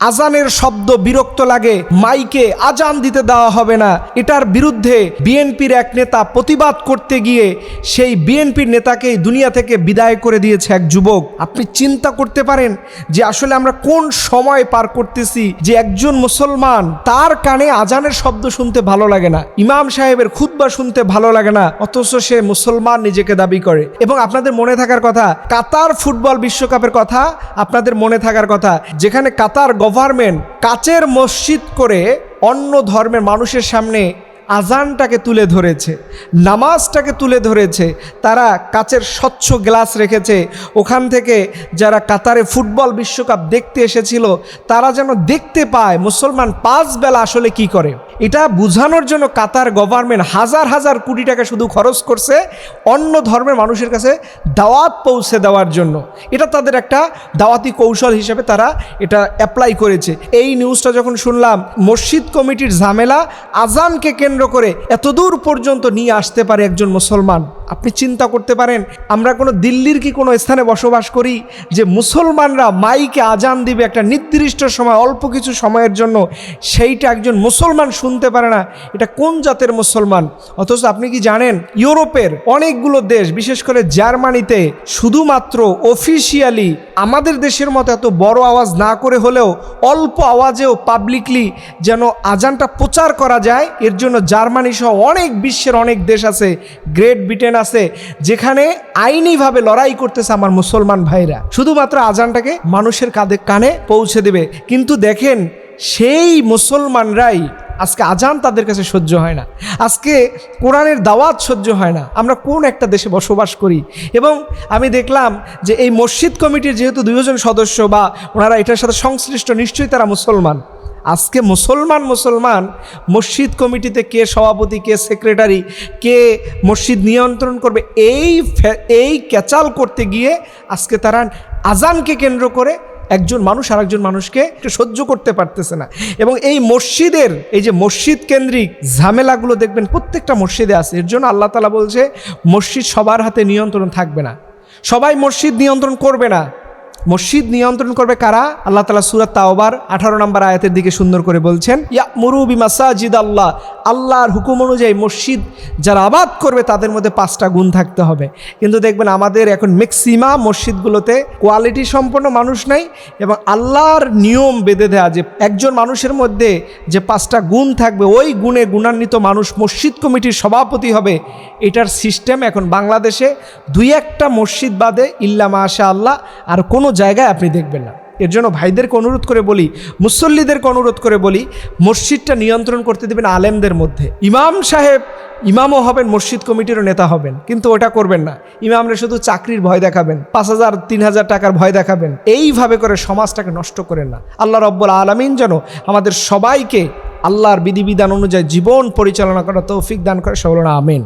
আজানের শব্দ বিরক্ত লাগে, মাইকে আজান দিতে দেওয়া হবে না। এটার বিরুদ্ধে বিএনপির এক নেতা প্রতিবাদ করতে গিয়ে সেই বিএনপির নেতাকেই দুনিয়া থেকে বিদায় করে দিয়েছে এক যুবক। আপনি চিন্তা করতে পারেন যে আসলে আমরা কোন সময় পার করতেছি যে একজন মুসলমান তার কানে আজানের শব্দ শুনতে ভালো লাগে না, ইমাম সাহেবের খুতবা শুনতে ভালো লাগে না, অথচ সে মুসলমান নিজেকে দাবি করে। এবং আপনাদের মনে থাকার কথা, কাতার ফুটবল বিশ্বকাপের কথা আপনাদের মনে থাকার কথা, যেখানে কাতার গভর্নমেন্ট কাচের মসজিদ করে অন্য ধর্মের মানুষের সামনে আজানটাকে তুলে ধরেছে, নামাজটাকে তুলে ধরেছে, তারা কাচের স্বচ্ছ গ্লাস রেখেছে। ওখান থেকে যারা কাতারে ফুটবল বিশ্বকাপ দেখতে এসেছিল, তারা যেন দেখতে পায় মুসলমান পাঁচ বেলা আসলে কি করে। এটা বোঝানোর জন্য কাতার গভর্নমেন্ট হাজার হাজার কোটি টাকা শুধু খরচ করছে অন্য ধর্মের মানুষের কাছে দাওয়াত পৌঁছে দেওয়ার জন্য। এটা তাদের একটা দাওয়াতি কৌশল হিসেবে তারা এটা অ্যাপ্লাই করেছে। এই নিউজটা যখন শুনলাম, মসজিদ কমিটির ঝামেলা, আজানকে কেন্দ্র করে এত দূর পর্যন্ত নিয়ে আসতে পারে একজন মুসলমান। আপনি চিন্তা করতে পারেন, আমরা কোনো দিল্লির কি কোনো স্থানে বসবাস করি যে মুসলমানরা মাইকে আজান দিবে একটা নির্দিষ্ট সময়, অল্প কিছু সময়ের জন্য, সেইটা একজন মুসলমান শুনতে পারে না। এটা কোন জাতের মুসলমান? অথচ আপনি কি জানেন, ইউরোপের অনেকগুলো দেশ, বিশেষ করে জার্মানিতে শুধুমাত্র অফিসিয়ালি আমাদের দেশের মতো এত বড় আওয়াজ না করে হলেও অল্প আওয়াজেও পাবলিকলি যেন আজানটা প্রচার করা যায়, এর জন্য জার্মানি সহ অনেক বিশ্বের অনেক দেশ আছে, গ্রেট ব্রিটেন আছে, যেখানে আইনিভাবে লড়াই করতেছে আমার মুসলমান ভাইরা। শুধুমাত্র আজানটাকে মানুষের কাঁধে কানে পৌঁছে দেবে। কিন্তু দেখেন, সেই মুসলমানরাই আজকে আজান তাদের কাছে সহ্য হয় না। আজকে কোরআনের দাওয়াত সহ্য হয় না। আমরা কোন একটা দেশে বসবাস করি? এবং আমি দেখলাম যে এই মসজিদ কমিটির যেহেতু দুইজন সদস্য বা ওনারা এটার সাথে সংশ্লিষ্ট, নিশ্চয়ই তারা মুসলমান। আজকে মুসলমান মুসলমান, মসজিদ কমিটিতে কে সভাপতি, কে সেক্রেটারি, কে মসজিদ নিয়ন্ত্রণ করবে, এই এই ক্যাচাল করতে গিয়ে আজকে তারা আজানকে কেন্দ্র করে একজন মানুষ আর একজন মানুষকে একটু সহ্য করতে পারতেছে না। এবং এই মসজিদের, এই যে মসজিদ কেন্দ্রিক ঝামেলাগুলো দেখবেন, প্রত্যেকটা মসজিদে আছে। এর জন্য আল্লাহ তালা বলছে, মসজিদ সবার হাতে নিয়ন্ত্রণ থাকবে না। সবাই মসজিদ নিয়ন্ত্রণ করবে না। মসজিদ নিয়ন্ত্রণ করবে কারা? আল্লাহ তালা সুরাত তাওবার আঠারো নম্বর আয়াতের দিকে সুন্দর করে বলছেন ইয়া মুরুবি মাসাজিদ আল্লাহ আল্লাহর হুকুম অনুযায়ী মসজিদ যারা আবাদ করবে তাদের মধ্যে পাঁচটা গুণ থাকতে হবে। কিন্তু দেখবেন আমাদের এখন ম্যাক্সিমাম মসজিদগুলোতে কোয়ালিটি সম্পন্ন মানুষ নাই এবং আল্লাহর নিয়ম বেঁধে দেওয়া যে একজন মানুষের মধ্যে যে পাঁচটা গুণ থাকবে, ওই গুণে গুণান্বিত মানুষ মসজিদ কমিটির সভাপতি হবে, এটার সিস্টেম এখন বাংলাদেশে দুই একটা মসজিদ বাদে ইল্লা মাশা আল্লাহ আর কোনো জায়গায় আপনি দেখবেন না। এর জন্য ভাইদেরকে অনুরোধ করে বলি, মুসল্লিদেরকে অনুরোধ করে বলি, মসজিদটা নিয়ন্ত্রণ করতে দেবেন আলেমদের মধ্যে। ইমাম সাহেব ইমামও হবেন, মসজিদ কমিটিরও নেতা হবেন, কিন্তু ওটা করবেন না। ইমামরা শুধু চাকরির ভয় দেখাবেন, পাঁচ হাজার, তিন হাজার টাকার ভয় দেখাবেন। এইভাবে করে সমাজটাকে নষ্ট করেন না। আল্লাহ রব্বুল আলমিন যেন আমাদের সবাইকে আল্লাহর বিধিবিধান অনুযায়ী জীবন পরিচালনা করা তৌফিক দান করে। সবলনা আমিন।